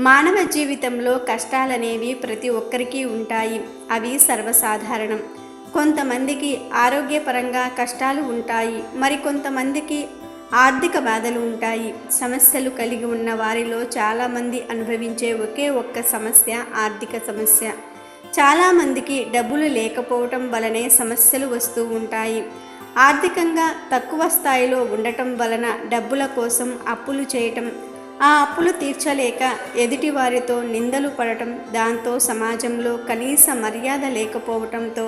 మానవ జీవితంలో కష్టాలనేవి ప్రతి ఒక్కరికి ఉంటాయి. అవి సర్వసాధారణం. కొంతమందికి ఆరోగ్యపరంగా కష్టాలు ఉంటాయి. మరికొంతమందికి ఆర్థిక బాధలు ఉంటాయి. సమస్యలు కలిగి ఉన్న వారిలో చాలామంది అనుభవించే ఒకే ఒక్క సమస్య ఆర్థిక సమస్య. చాలామందికి డబ్బులు లేకపోవటం వలనే సమస్యలు వస్తూ ఉంటాయి. ఆర్థికంగా తక్కువ స్థాయిలో ఉండటం వలన డబ్బుల కోసం అప్పులు చేయటం ఆ అప్పులు తీర్చలేక ఎదుటి వారితో నిందలు పడటం దాంతో సమాజంలో కనీస మర్యాద లేకపోవటంతో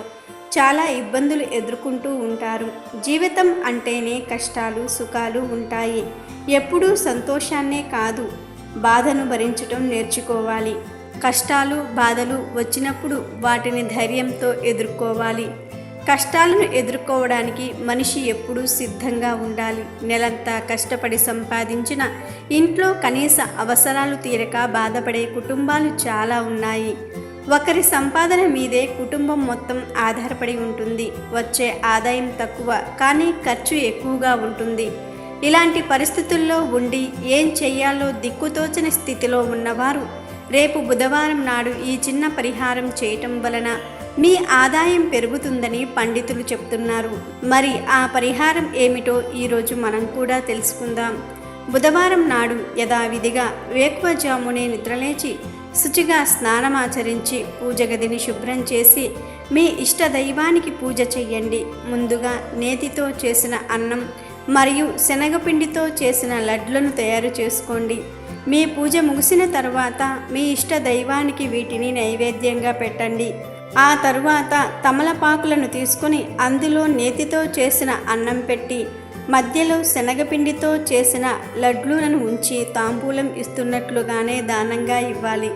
చాలా ఇబ్బందులు ఎదుర్కొంటూ ఉంటారు. జీవితం అంటేనే కష్టాలు సుఖాలు ఉంటాయి. ఎప్పుడూ సంతోషాన్నే కాదు బాధను భరించటం నేర్చుకోవాలి. కష్టాలు బాధలు వచ్చినప్పుడు వాటిని ధైర్యంతో ఎదుర్కోవాలి. కష్టాలను ఎదుర్కోవడానికి మనిషి ఎప్పుడూ సిద్ధంగా ఉండాలి. నెలంతా కష్టపడి సంపాదించిన ఇంట్లో కనీస అవసరాలు తీరక బాధపడే కుటుంబాలు చాలా ఉన్నాయి. ఒకరి సంపాదన మీదే కుటుంబం మొత్తం ఆధారపడి ఉంటుంది. వచ్చే ఆదాయం తక్కువ కానీ ఖర్చు ఎక్కువగా ఉంటుంది. ఇలాంటి పరిస్థితుల్లో ఉండి ఏం చేయాలో దిక్కుతోచని స్థితిలో ఉన్నవారు రేపు బుధవారం నాడు ఈ చిన్న పరిహారం చేయటం వలన మీ ఆదాయం పెరుగుతుందని పండితులు చెప్తున్నారు. మరి ఆ పరిహారం ఏమిటో ఈరోజు మనం కూడా తెలుసుకుందాం. బుధవారం నాడు యథావిధిగా వేకువజామునే నిద్రలేచి శుచిగా స్నానమాచరించి పూజ గదిని శుభ్రం చేసి మీ ఇష్ట దైవానికి పూజ చెయ్యండి. ముందుగా నేతితో చేసిన అన్నం మరియు శనగపిండితో చేసిన లడ్లను తయారు చేసుకోండి. మీ పూజ ముగిసిన తర్వాత మీ ఇష్ట దైవానికి వీటిని నైవేద్యంగా పెట్టండి. ఆ తరువాత తమలపాకులను తీసుకుని అందులో నేతితో చేసిన అన్నం పెట్టి మధ్యలో శనగపిండితో చేసిన లడ్లూలను ఉంచి తాంబూలం ఇస్తున్నట్లుగానే దానంగా ఇవ్వాలి.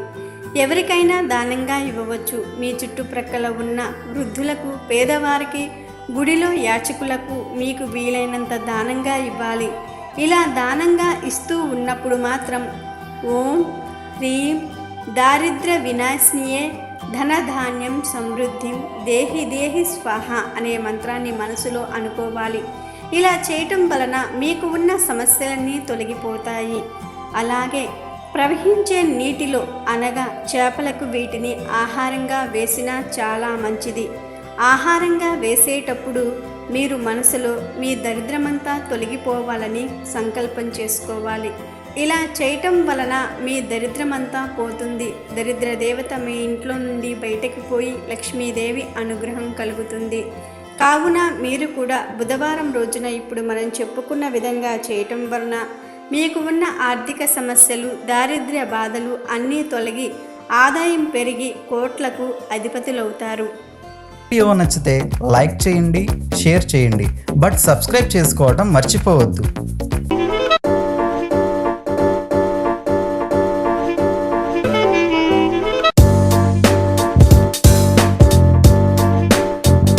ఎవరికైనా దానంగా ఇవ్వవచ్చు. మీ చుట్టుప్రక్కల ఉన్న వృద్ధులకు పేదవారికి గుడిలో యాచకులకు మీకు వీలైనంత దానంగా ఇవ్వాలి. ఇలా దానంగా ఇస్తూ ఉన్నప్పుడు మాత్రం ఓం హ్రీం దారిద్ర వినాశినియే ధనధాన్యం సమృద్ధిం దేహి దేహి స్వాహ అనే మంత్రాన్ని మనసులో అనుకోవాలి. ఇలా చేయటం వలన మీకు ఉన్న సమస్యలన్నీ తొలగిపోతాయి. అలాగే ప్రవహించే నీటిలో అనగా చేపలకు వీటిని ఆహారంగా వేసినా చాలా మంచిది. ఆహారంగా వేసేటప్పుడు మీరు మనసులో మీ దరిద్రమంతా తొలగిపోవాలని సంకల్పం చేసుకోవాలి. ఇలా చేయటం వలన మీ దరిద్రమంతా పోతుంది. దరిద్ర దేవత మీ ఇంట్లో నుండి బయటకు పోయి లక్ష్మీదేవి అనుగ్రహం కలుగుతుంది. కావున మీరు కూడా బుధవారం రోజున ఇప్పుడు మనం చెప్పుకున్న విధంగా చేయటం వలన మీకు ఉన్న ఆర్థిక సమస్యలు దారిద్ర్య బాధలు అన్నీ తొలగి ఆదాయం పెరిగి కోట్లకు అధిపతులవుతారు. వీడియో నచ్చితే లైక్ చేయండి షేర్ చేయండి. బట్ సబ్స్క్రైబ్ చేసుకోవడం మర్చిపోవద్దు.